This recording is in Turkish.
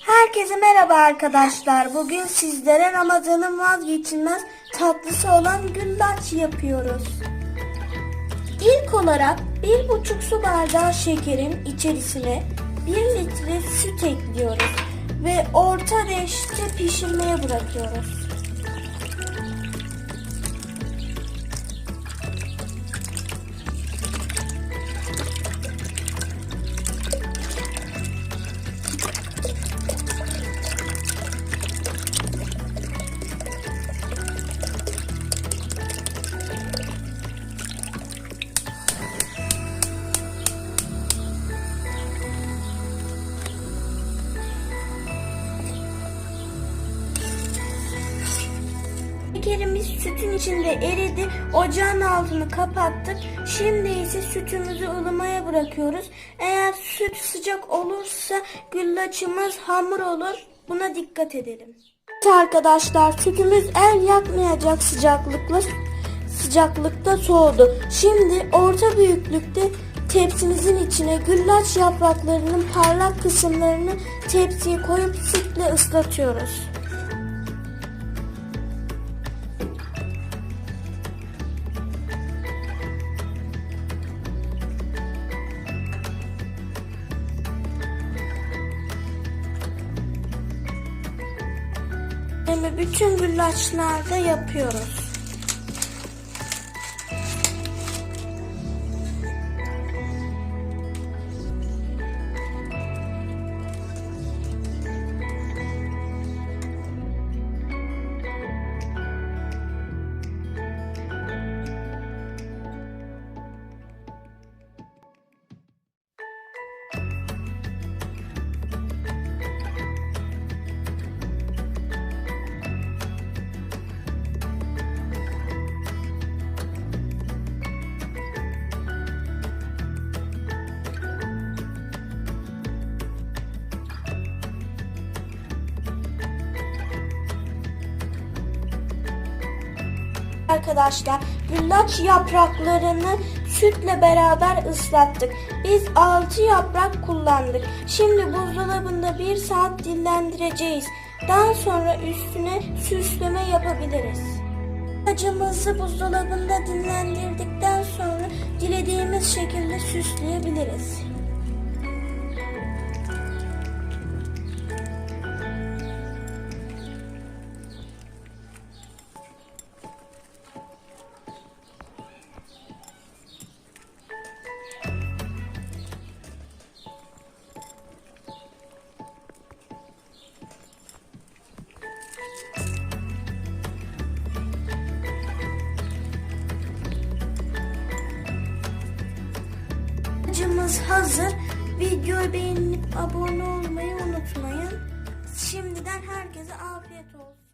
Herkese merhaba arkadaşlar. Bugün sizlere Ramazan'ın vazgeçilmez tatlısı olan güllaç yapıyoruz. İlk olarak bir buçuk su bardağı şekerin içerisine 1 litre süt ekliyoruz ve orta ateşte pişirmeye bırakıyoruz. Şekerimiz sütün içinde eridi. Ocağın altını kapattık. Şimdi ise sütümüzü ılımaya bırakıyoruz. Eğer süt sıcak olursa güllaçımız hamur olur. Buna dikkat edelim. Evet arkadaşlar sütümüz el yakmayacak sıcaklıkla sıcaklıkta soğudu. Şimdi orta büyüklükte tepsimizin içine güllaç yapraklarının parlak kısımlarını tepsiye koyup sütle ıslatıyoruz. Ve bütün güllaçlarda yapıyoruz. Arkadaşlar güllaç yapraklarını sütle beraber ıslattık. Biz 6 yaprak kullandık. Şimdi buzdolabında 1 saat dinlendireceğiz. Daha sonra üstüne süsleme yapabiliriz. Güllacımızı buzdolabında dinlendirdikten sonra dilediğimiz şekilde süsleyebiliriz. Güllacımız hazır. Videoyu beğenip abone olmayı unutmayın. Şimdiden herkese afiyet olsun.